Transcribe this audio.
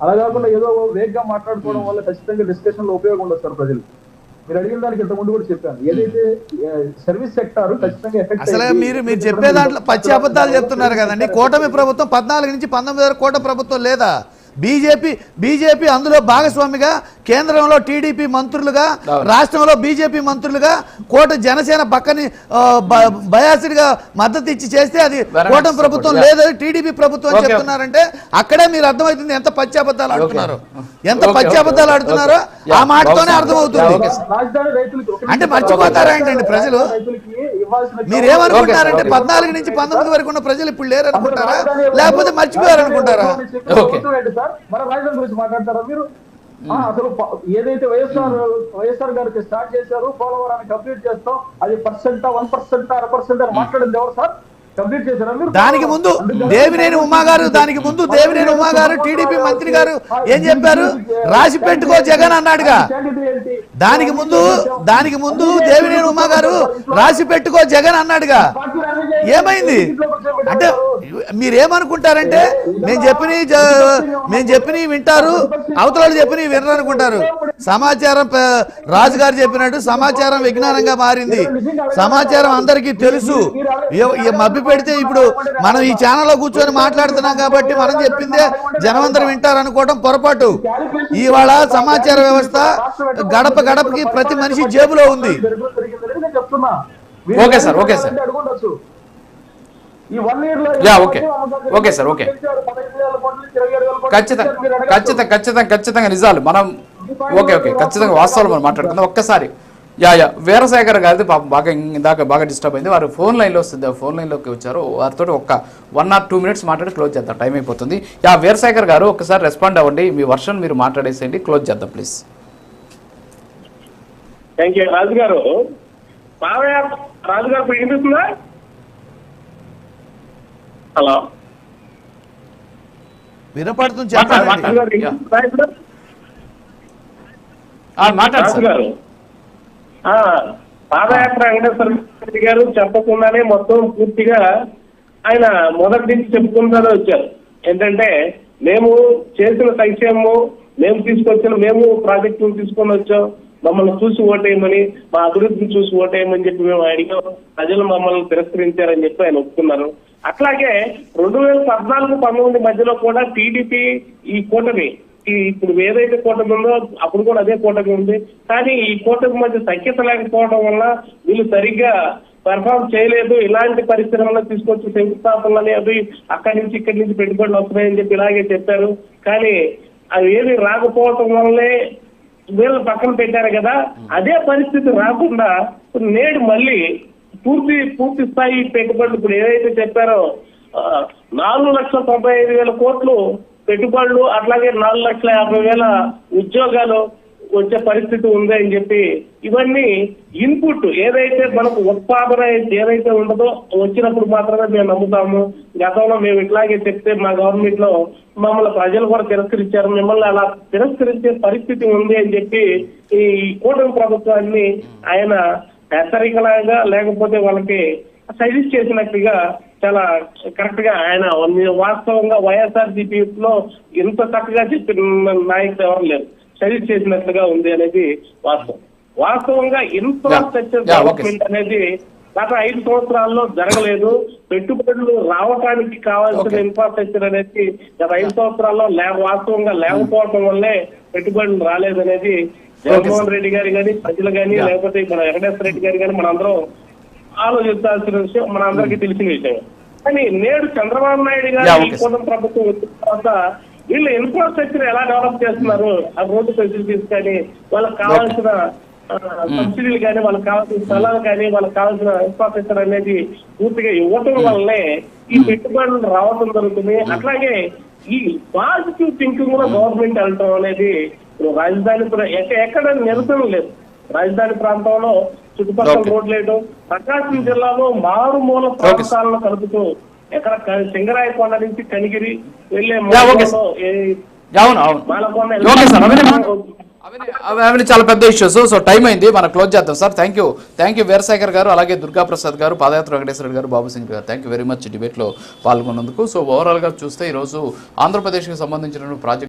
అలా కాకుండా ఏదో వేగ్గా మాట్లాడుకోవడం వల్ల ఖచ్చితంగా డిస్కషన్లో ఉపయోగం ఉండదు సార్ ప్రజలు. మీరు అడిగిన దానికి ఇంత ముందు కూడా చెప్పాను. ఏదైతే సర్వీస్ సెక్టార్ ఖచ్చితంగా ఎఫెక్ట్ అసలు మీరు మీరు చెప్పే దాంట్లో పచ్చి అబద్ధాలు చెప్తున్నారు కదండి. కూటమి ప్రభుత్వం పద్నాలుగు నుంచి పంతొమ్మిది వరకు కూటమి ప్రభుత్వం లేదా? బీజేపీ బీజేపీ అందులో భాగస్వామిగా కేంద్రంలో టీడీపీ మంత్రులుగా రాష్ట్రంలో బీజేపీ మంత్రులుగా కోట జనసేన పక్కని బయాసిడ్గా మద్దతు ఇచ్చి చేస్తే అది కూటమి ప్రభుత్వం. లేదు టీడీపీ ప్రభుత్వం. చెప్తున్నారంటే అక్కడే మీరు అర్థమవుతుంది ఎంత పచ్చి అబద్ధాలు ఆడుతున్నారు ఎంత Okay, పచ్చి okay, అబద్ధాలు okay. ఆడుతున్నారో ఆ మాటతోనే. అర్థమవుతుంది అంటే మర్చిపోతారా ఏంటండి ప్రజలు? okay. పద్నాలుగు నుంచి పంతొమ్మిది వరకు ఉన్న ప్రజలు ఇప్పుడు లేరు అనుకుంటారా లేకపోతే మర్చిపోయారు అనుకుంటారా Okay. అసలు ఏదైతే వైఎస్ఆర్ వైఎస్ఆర్ గారికి స్టార్ట్ చేశారు పోలవరాన్ని కంప్లీట్ చేస్తాం అది పర్సెంట్ వన్ పర్సెంట్ అర పర్సెంట్ అని మాట్లాడింది ఎవరు సార్ దానికి ముందు దేవినేని ఉమా గారు దానికి ముందు దేవినేని ఉమా గారు టీడీపీ మంత్రి గారు ఏం చెప్పారు రాసి పెట్టుకో జగన్ అన్నాడుగా దానికి ముందు దానికి ముందు దేవినేని ఉమా గారు రాసి పెట్టుకో జగన్ అన్నాడుగా ఏమైంది అంటే మీరేమనుకుంటారంటే మేము చెప్పిన మేము చెప్పినవి వింటారు అవతలాలు చెప్పినవి వినరు అనుకుంటారు సమాచారం రాజుగారు రాజు గారు చెప్పినట్టు సమాచారం విజ్ఞానంగా మారింది. సమాచారం అందరికీ తెలుసు. మబ్బి పెడితే ఇప్పుడు మనం ఈ ఛానల్లో కూర్చొని మాట్లాడుతున్నాం కాబట్టి మనం చెప్పిందే జనమందరం వింటారు అనుకోవడం పొరపాటు. ఇవాళ సమాచార వ్యవస్థ గడప గడపకి ప్రతి మనిషి జేబులో ఉంది. Okay sir okay sir. ఈ వన్ ఇయర్లో Yeah, okay. Okay, sir, okay. ఖచ్చితంగా ఖచ్చితంగా ఖచ్చితంగా ఖచ్చితంగా నిజాలు. మనం ఓకే ఓకే. ఖచ్చితంగా వాస్తవాలు మనం మాట్లాడుకుందాం. ఒక్కసారి. Yeah yeah. వీరశేఖర్ గారిది పాపం బాగా ఇందాక బాగా డిస్టర్బ్ అయింది. వారు ఫోన్ లైన్లో వస్తుంది ఫోన్ లైన్లోకి వచ్చారు. వారితో ఒక వన్ ఆర్ టూ మినిట్స్ మాట్లాడి క్లోజ్ చేద్దాం. టైం అయిపోతుంది. యా వీరశేఖర్ గారు ఒకసారి రెస్పాండ్ అవ్వండి. మీ వర్షన్ మీరు మాట్లాడేసేయండి. క్లోజ్ చేద్దాం ప్లీజ్ థ్యాంక్ యూ రాజు గారు మావయ్య రాజు గారు ఇప్పుడు వినిపిస్తుందా? హలో. వినపడుతుంది చెప్పండి. పాదయాత్ర వెంకటేశ్వర రెడ్డి గారు చెప్పకుండానే మొత్తం పూర్తిగా ఆయన మొదటి నుంచి చెప్పుకుంటూనే వచ్చారు. ఏంటంటే మేము చేసిన సంక్షేమము మేము తీసుకొచ్చిన మేము ప్రాజెక్టులు తీసుకొని వచ్చాం. మమ్మల్ని చూసి ఓటేయమని మా అభివృద్ధిని చూసి ఓటేయమని చెప్పి మేము అడిగాం. ప్రజలు మమ్మల్ని తిరస్కరించారని చెప్పి ఆయన ఒప్పుకున్నారు. అట్లాగే రెండు వేల పద్నాలుగు పంతొమ్మిది మధ్యలో కూడా టీడీపీ ఈ కూటమి ఇప్పుడు ఏదైతే కూటమి ఉందో అప్పుడు కూడా అదే కూటమి ఉంది. కానీ ఈ కూటమి మధ్య సఖ్యత లేకపోవడం వల్ల వీళ్ళు సరిగ్గా పెర్ఫామ్ చేయలేదు. ఇలాంటి పరిశ్రమలు తీసుకొచ్చి శంకుస్థాపనలు అవి అక్కడి నుంచి ఇక్కడి నుంచి పెట్టుబడులు వస్తున్నాయని చెప్పి ఇలాగే చెప్పారు. కానీ అవి ఏమి రాకపోవటం వల్లే వీళ్ళు పక్కన పెట్టారు కదా. అదే పరిస్థితి రాకుండా నేడు మళ్ళీ పూర్తి పూర్తి స్థాయి పెట్టుబడులు ఇప్పుడు ఏదైతే చెప్పారో ఆ, నాలుగు లక్షల తొంభై ఐదు వేల కోట్లు పెట్టుబడులు అట్లాగే నాలుగు లక్షల యాభై వేల ఉద్యోగాలు వచ్చే పరిస్థితి ఉంది అని చెప్పి ఇవన్నీ ఇన్పుట్ ఏదైతే మనకు ఉత్పాదన ఏదైతే ఉండదో వచ్చినప్పుడు మాత్రమే మేము నమ్ముతాము. గతంలో మేము ఇట్లాగే చెప్తే మా గవర్నమెంట్లో మమ్మల్ని ప్రజలు కూడా తిరస్కరించారు. మిమ్మల్ని అలా తిరస్కరించే పరిస్థితి ఉంది అని చెప్పి ఈ కూటమి ప్రభుత్వాన్ని ఆయన హెచ్చరికలాగా లేకపోతే వాళ్ళకి సజెస్ట్ చేసినట్టుగా చాలా కరెక్ట్గా ఆయన వాస్తవంగా వైఎస్ఆర్లో ఇంత చక్కగా చెప్పిన నాయకులు ఎవరు లేరు సజెస్ట్ చేసినట్లుగా ఉంది అనేది వాస్తవం వాస్తవంగా ఇన్ఫ్రాస్ట్రక్చర్. డెవలప్మెంట్ అనేది గత ఐదు సంవత్సరాల్లో జరగలేదు పెట్టుబడులు రావడానికి కావాల్సిన. ఇన్ఫ్రాస్ట్రక్చర్ అనేది గత ఐదు సంవత్సరాల్లో లే వాస్తవంగా లేకపోవడం వల్లే పెట్టుబడులు రాలేదనేది జగన్మోహన్ రెడ్డి గారు కానీ ప్రజలు కానీ. లేకపోతే మన వెంకటేశ్వర రెడ్డి గారు కానీ మనందరం ఆలోచించాల్సిన విషయం మన అందరికీ తెలిసిన విషయం. కానీ నేడు చంద్రబాబు నాయుడు గారు. కూటమి ప్రభుత్వం వచ్చిన తర్వాత వీళ్ళు ఇన్ఫ్రాస్ట్రక్చర్ ఎలా డెవలప్ చేస్తున్నారు? ఆ రోడ్డు ఫెసిలిటీస్ కానీ వాళ్ళకి కావాల్సిన సబ్సిడీలు కానీ వాళ్ళకి కావాల్సిన స్థలాలు కానీ వాళ్ళకి కావాల్సిన ఇన్ఫ్రాస్ట్రక్చర్ అనేది పూర్తిగా ఇవ్వటం వల్లనే ఈ పెట్టుబడులు రావడం జరుగుతుంది. అట్లాగే ఈ పాజిటివ్ థింకింగ్ కూడా గవర్నమెంట్ వెళ్ళటం అనేది రాజధాని ఎక్కడ నిరసన లేదు. రాజధాని ప్రాంతంలో చుట్టుపక్కల. రోడ్లు వేయడం ప్రకాశం జిల్లాలో మారుమూల ప్రాంతాలను కలుపుతూ ఎక్కడ సింగరాయకొండ నుంచి కనిగిరి వెళ్ళే మాలకొండ అవన్నీ అవన్నీ- అవి- అవన్నీ చాలా పెద్ద ఇష్యూస్ సో టైం అయింది. మనం క్లోజ్ చేద్దాం. Sir thank you thank you Veerasekhar గారు అలాగే దుర్గా ప్రసాద్ గారు పాదయాత్ర వెంకటేశ్వర గారు బాబు సింగ్ గారు. థ్యాంక్ యూ వెరీ మచ్ డిబేట్లో పాల్గొన్నందుకు. సో ఓవరాల్గా చూస్తే ఈరోజు ఆంధ్రప్రదేశ్కి సంబంధించిన ప్రాజెక్ట్